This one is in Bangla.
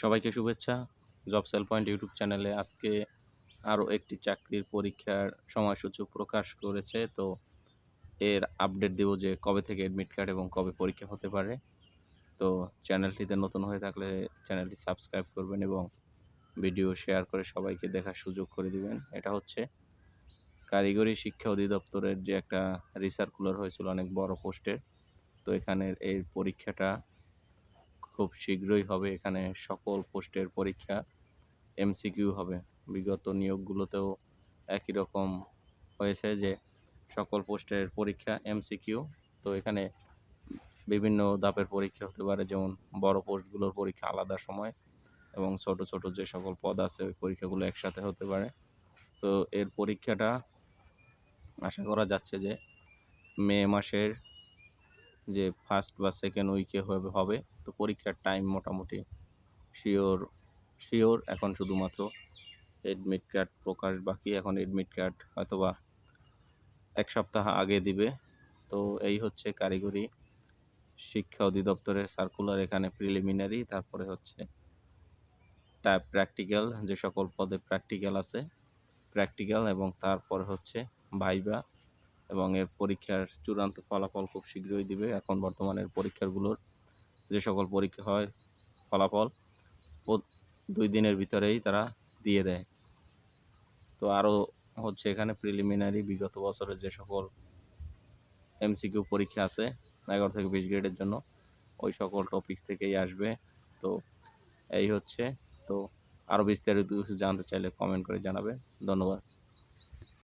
সবাইকে শুভেচ্ছা। জব সেল পয়েন্ট ইউটিউব চ্যানেলে আজকে আরও একটি চাকরির পরীক্ষার সময়সূচি প্রকাশ করেছে। তো এর আপডেট দেব যে কবে থেকে অ্যাডমিট কার্ড এবং কবে পরীক্ষা হতে পারে। তো চ্যানেলটিতে নতুন হয়ে থাকলে চ্যানেলটি সাবস্ক্রাইব করবেন এবং ভিডিও শেয়ার করে সবাইকে দেখার সুযোগ করে দিবেন। এটা হচ্ছে কারিগরি শিক্ষা অধিদপ্তরের যে একটা রিসার্কুলার হয়েছিল, অনেক বড় পোস্টের তো এখানের এই পরীক্ষাটা খুব শীঘ্রই হবে এখানে সকল পোস্টের পরীক্ষা এমসিকিউ হবে। বিগত নিয়োগগুলোতেও একই রকম হয়েছে যে সকল পোস্টের পরীক্ষা এমসিকিউ তো এখানে বিভিন্ন ধাপের পরীক্ষা হতে পারে, যেমন বড় পোস্টগুলোর পরীক্ষা আলাদা সময় এবং ছোট ছোট যে সকল পদ আছে, ওই পরীক্ষাগুলো একসাথে হতে পারে। তো এর পরীক্ষাটা আশা করা যাচ্ছে যে মে মাসের যে ফার্স্ট বা সেকেন্ড উইকে হবে তো পরীক্ষার টাইম মোটামুটি শিওর শিওর এখন শুধুমাত্র এডমিট কার্ড প্রকাশ বাকি, এখন এডমিট কার্ড হয়তোবা এক সপ্তাহ আগে দিবে। তো এই হচ্ছে কারিগরি শিক্ষা অধিদপ্তরের সার্কুলার এখানে প্রিলিমিনারি তারপরে হচ্ছে টাইপ প্র্যাকটিক্যাল যে সকল পদে প্র্যাকটিক্যাল আছে প্র্যাকটিক্যাল এবং তারপর হচ্ছে ভাইবা এবং এর পরীক্ষার চূড়ান্ত ফলাফল খুব শীঘ্রই দিবে। এখন বর্তমানের পরীক্ষাগুলোর যে সকল পরীক্ষা হয়, ফলাফল দুই দিনের ভিতরেই তারা দিয়ে দেয়। তো আরও হচ্ছে এখানে প্রিলিমিনারি বিগত বছরের যে সকল এমসিকিউ পরীক্ষা আছে, এগারো থেকে বিশ গ্রেডের জন্য, ওই সকল টপিক্স থেকেই আসবে। তো এই হচ্ছে। তো আরও বিস্তারিত কিছু জানতে চাইলে কমেন্ট করে জানাবে ধন্যবাদ।